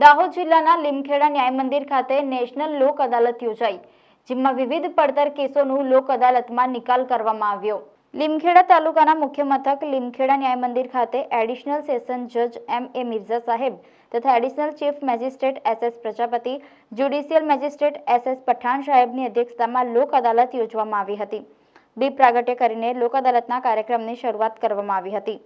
દાહોદ જિલ્લાના લીમખેડા ન્યાય મંદિર ખાતે નેશનલ લોક અદાલત યોજાઈ, જેમાં વિવિધ પડતર કેસોનું લોક અદાલતમાં નિકાલ કરવામાં આવ્યો. લીમખેડા તાલુકાના મુખ્ય મથક લીમખેડા ન્યાય મંદિર ખાતે એડિશનલ સેશન જજ એમ એ મિર્ઝા સાહેબ તથા additional chief magistrate S S Prajapati, judicial magistrate S S Pathan સાહેબની અધ્યક્ષતામાં લોક અદાલત યોજવામાં આવી હતી. દીપ પ્રાગટ્ય કરીને લોક અદાલતના કાર્યક્રમની શરૂઆત કરવામાં આવી હતી.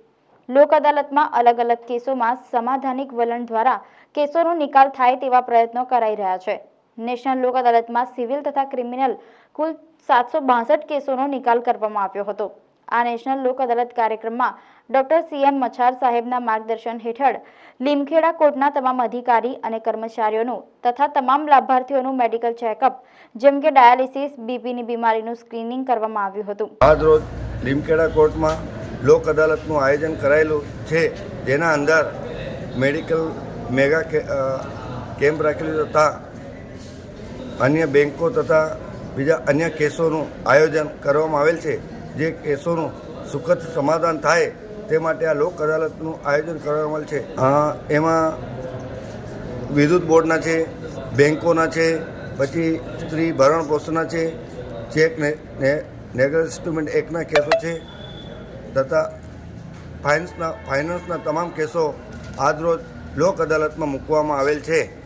લોક અદાલતમાં અલગ અલગ કેસોમાં સમાધાનિક વલણ દ્વારા કેસોનો નિકાલ થાય તેવા પ્રયત્નો કરાઈ રહ્યા છે. નેશનલ લોક અદાલતમાં સિવિલ તથા ક્રિમિનલ કુલ સાતસો બાસઠ કેસોનો નિકાલ કરવામાં આવ્યો હતો. આ નેશનલ લોક અદાલત કાર્યક્રમમાં ડોક્ટર સીએમ મછાર સાહેબના માર્ગદર્શન હેઠળ લીમખેડા કોર્ટના તમામ અધિકારી અને કર્મચારીઓનું તથા તમામ લાભાર્થીઓનું મેડિકલ ચેકઅપ, જેમ કે ડાયાલિસિસ, બીપીની બીમારીનું સ્ક્રીનિંગ કરવામાં આવ્યું હતું. આજ રોજ લીમખેડા કોર્ટમાં લોક અદાલતનું આયોજન કરાયેલું છે, જેના અંદર મેડિકલ મેગા કેમ્પ રાખેલું તથા અન્ય બેન્કો તથા બીજા અન્ય કેસોનું આયોજન કરવામાં આવેલ છે. જે કેસોનું સુખદ સમાધાન થાય તે માટે આ લોક અદાલતનું આયોજન કરવામાં આવેલ છે. એમાં વિદ્યુત બોર્ડના છે બેન્કોના છે, પછી સ્ત્રી ભરણ પોષણના છે, ચેક ને ને નેગર સેટલમેન્ટ એકના કેસો છે તથા ફાઇનાન્સના ફાઇનાન્સના તમામ કેસો આજરોજ લોક અદાલતમાં મૂકવામાં આવેલ છે.